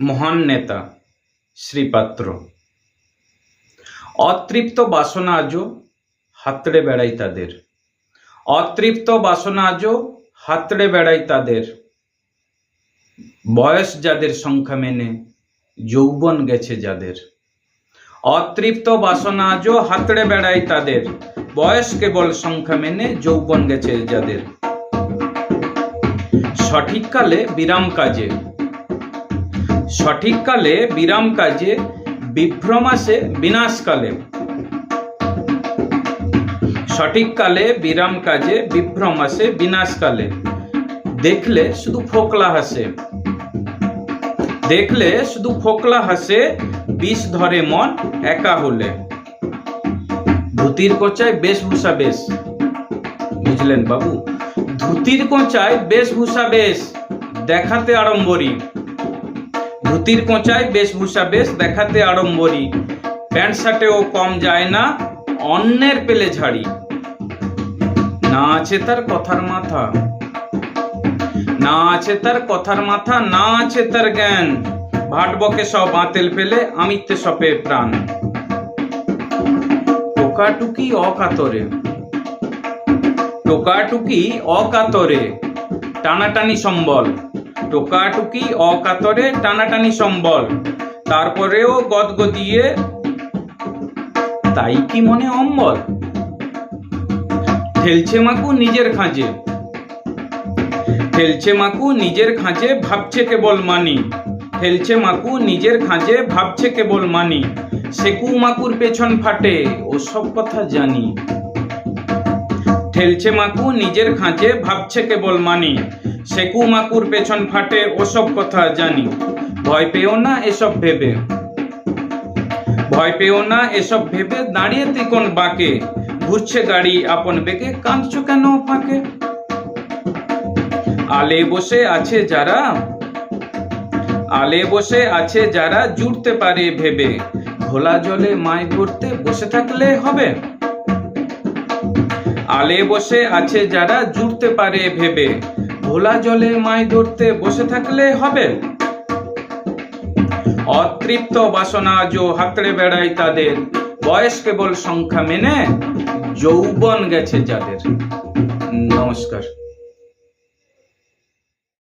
মহান নেতা, শ্রীপাত্র। অতৃপ্ত বাসনা আজও হাতড়ে বেড়াই তাদের। অতৃপ্ত বাসনা আজও হাতড়ে বেড়াই তাদের। বয়স যাদের সংখ্যা মেনে, যৌবন গেছে যাদের। অতৃপ্ত বাসনা আজও হাতড়ে বেড়াই তাদের। বয়স কেবল সংখ্যা মেনে, যৌবন গেছে যাদের। সঠিক কালে বিরাম কাজে সঠিক কালে বিরাম কাজে বিভ্রম আসে বিনাশকালে। সঠিক কালে বিরাম কাজে বিভ্রম আসে বিনাশকালে। দেখলে শুধু ফোকলা হাসে। দেখলে শুধু ফোকলা হাসে, বিষ ধরে মন একা হলে। ধুতির কোচায় বেশভূষা বেশ। বুঝলেন বাবু? ধুতির কোঁচায় বেশভূষা বেশ। দেখাতে আড়ম্বরী। ধুতির কোঁচায় বেশভূষা বেশ দেখাতে আড়ম্বরী। প্যান্ট শার্টেও কম যায় না, অন্যের পেলে ঝাড়ি। না আছে তার কথার মাথা। না আছে তার কথার মাথা, না আছে তার জ্ঞান। ভাটবকে সব আতেল পেলে আমিতে সপে প্রাণ। টোকাটুকি অকাতরে। টোকাটুকি অকাতরে। টানাটানি সম্বল। টোকাটুকি, অকাতরে টানাটানি সম্বল। তারপরেও গদগদিয়ে, তাই কি মনে অম্বল? ঠেলছে মাকু নিজের খাঁজে। ঠেলছে মাকু নিজের খাঁজে, ভাবছে কেবল মানি। ঠেলছে মাকু নিজের খাঁজে, ভাবছে কেবল মানি। সেকু মাকুর পেছন ফাটে ওসব কথা জানি। ঠেলছে মাকু, নিজের খাঁচে ভাবছে কেবল মানি। সেকু মাকুর পেছন ফাটে ওসব কথা জানি। ভয় পেও না এসব ভেবে। ভয় পেও না এসব ভেবে দাঁড়িয়ে তিকোন বাঁকে। ঘুরছে গাড়ি আপন বেগে, কাঁদছো কেন ফাঁকে? আলে বসে আছে যারা, আলে বসে আছে যারা জুড়তে পারে ভেবে। ঘোলা জলে মাছ ধরতে বসে থাকলে হবে। আলে বসে আছে যারা জুড়তে পারে ভেবে। ভোলা জলে মাই ধরতে বসে থাকলে হবে। অতৃপ্ত বাসনা জো হাতড়ে বেড়ায় তাদের। বয়স কেবল সংখ্যা মেনে যৌবন গেছে যাদের। নমস্কার।